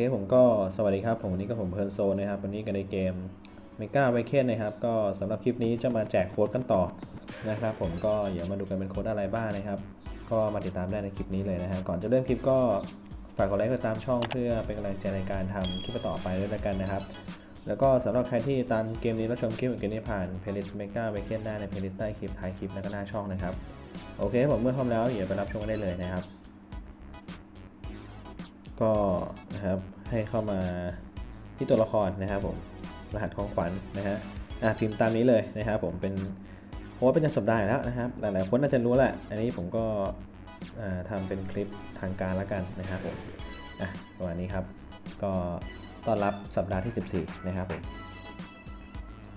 โอเคผมก็สวัสดีครับ ผมวันนี้ก็ผมเพลิร์นโซนนะครับ วันนี้กันในเกมเมกาไวเคนนะครับ ก็สำหรับคลิปนี้จะมาแจกโค้ดกันต่อนะครับ ผมก็เดี๋ยวมาดูกันเป็นโค้ดอะไรบ้างนะครับ ก็มาติดตามได้ในคลิปนี้เลยนะฮะก่อนจะเริ่มคลิปก็ฝากกดไลค์กดตามช่องเพื่อเป็นกำลังใจในการทำคลิปต่อไปด้วยกันนะครับ แล้วก็สำหรับใครที่ตามเกมนี้รับชมคลิปเกมนี้ผ่านเพลย์ลิสต์เมกาไวเคนได้ในเพลย์ลิสต์ใต้คลิปท้ายคลิปและก็หน้าช่องนะครับโอเคผมเมื่อพร้อมแล้วเดี๋ยวไปรับชมกันได้เลยนะครับ ก็นะครับให้เข้ามาที่ตัวละครนะครับผมรหัสของขวัญนะฮะอะพิมพ์ตามนี้เลยนะครับผมเป็นโค้ดประจำสัปดาห์แล้วนะครับ หลายๆคนน่าจะรู้แหละ อันนี้ผมก็อ่าทำเป็นคลิปทางการแล้วกันนะครับผมอะประมาณนี้ครับ ก็ต้อนรับสัปดาห์ที่ 14 นะครับผม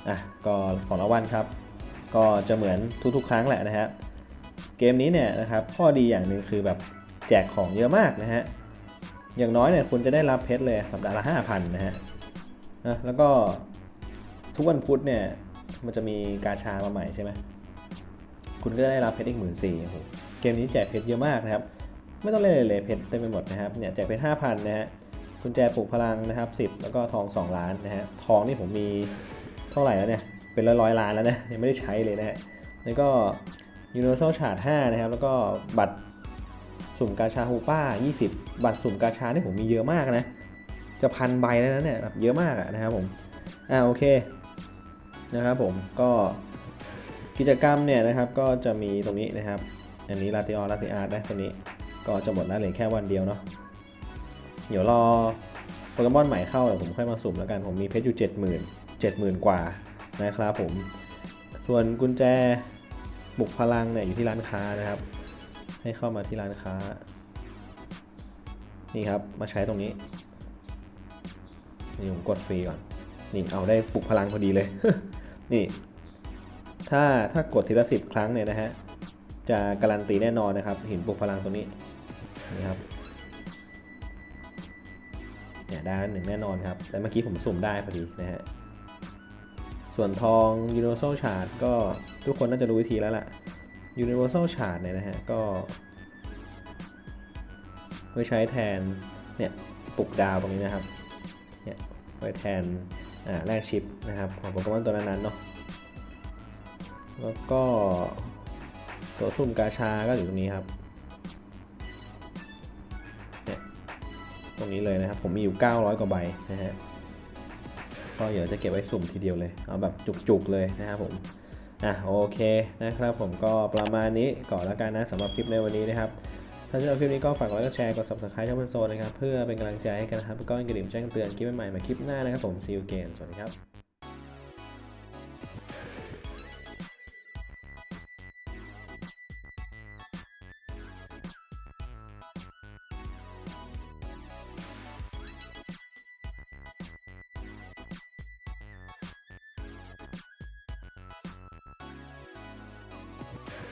อะก็ของรางวัลครับ ก็จะเหมือนทุกๆ ครั้งแหละนะฮะเกมนี้เนี่ยนะครับข้อดีอย่างหนึ่งคือแบบแจกของเยอะมากนะฮะ อย่างน้อยเนี่ยคุณจะได้รับเพชรเลยสัปดาห์ละ5,000นะฮะนะแล้วก็ทุกวันพุธเนี่ยมันจะมีกาชามาใหม่ใช่ไหมคุณก็ได้รับเพชรอีกหมื่นสี่เกมนี้แจกเพชรเยอะมากนะครับ ไม่ต้องเล่นเลยเลยเพชรเต็มไปหมดนะครับเนี่ยแจกเพชรห้าพันนะฮะกุญแจปลุกพลังนะครับสิบแล้วก็ทอง2ล้านนะฮะทองนี่ผมมีเท่าไหร่แล้วเนี่ยเป็นร้อยร้อยล้านแล้วนะยังไม่ได้ใช้เลยนะฮะแล้วก็ Universal Chart 5นะครับแล้วก็บัตร สุ่มกาชาฮูป้า 20 บัตรสุ่มกาชานี่ผมมีเยอะมากนะ จะพันใบแล้วนะเนี่ยแบบเยอะมากอะนะครับผม อ่าโอเคนะครับผมก็กิจกรรมเนี่ยนะครับก็จะมีตรงนี้นะครับ อันนี้ลาติออลาติอาร์ตนะตัวนี้ก็จะหมดแล้วเหลือแค่วันเดียวเนาะเดี๋ยวรอโปเกมอนใหม่เข้าเดี๋ยวผมค่อยมาสุ่มแล้วกัน ผมมีเพชรอยู่ 70,000 70,000 กว่านะครับผม ส่วนกุญแจบุกพลังเนี่ยอยู่ที่ร้านค้านะครับ ให้เข้ามาที่ร้านค้า นี่ครับมาใช้ตรงนี้ นี่ผมกดฟรีก่อน นี่เอาได้ปลุกพลังพอดีเลย นี่ ถ้าถ้ากดทีละสิบครั้งเนี่ยนะฮะ จะการันตีแน่นอนนะครับ หินปลุกพลังตรงนี้ นี่ครับเนี่ยได้หนึ่งแน่นอนครับ แต่เมื่อกี้ผมสุ่มได้พอดีนะฮะ ส่วนทอง Universal Chart ก็ทุกคนน่าจะรู้วิธีแล้วล่ะ Universal Chart เนี่ยนะฮะ ก็ไว้ใช้แทน เนี่ยปลุกดาวตรงนี้นะครับ เนี่ยไว้แทน อ่า แลกชิปนะครับ ของโปเกมอนตัวนั้นๆเนาะ แล้วก็ตัวสุ่มกาชาก็อยู่ตรงนี้ครับ เนี่ย ตรงนี้เลยนะครับ ผมมีอยู่ 900 กว่าใบนะฮะ ก็เดี๋ยวจะเก็บไว้สุ่มทีเดียวเลย เอาแบบจุกๆเลยนะครับผม อะโอเคนะครับผมก็ประมาณนี้ก่อนแล้วกันนะสำหรับคลิปในวันนี้นะครับถ้าชอบคลิปนี้ก็ฝากกดไลค์กดแชร์กด subscribe ช่องมันโซนนะครับเพื่อเป็นกำลังใจให้กันนะครับก็กระดิ่งแจ้งเตือนคลิปใหม่ๆมาคลิปหน้านะครับผม see you again สวัสดีครับ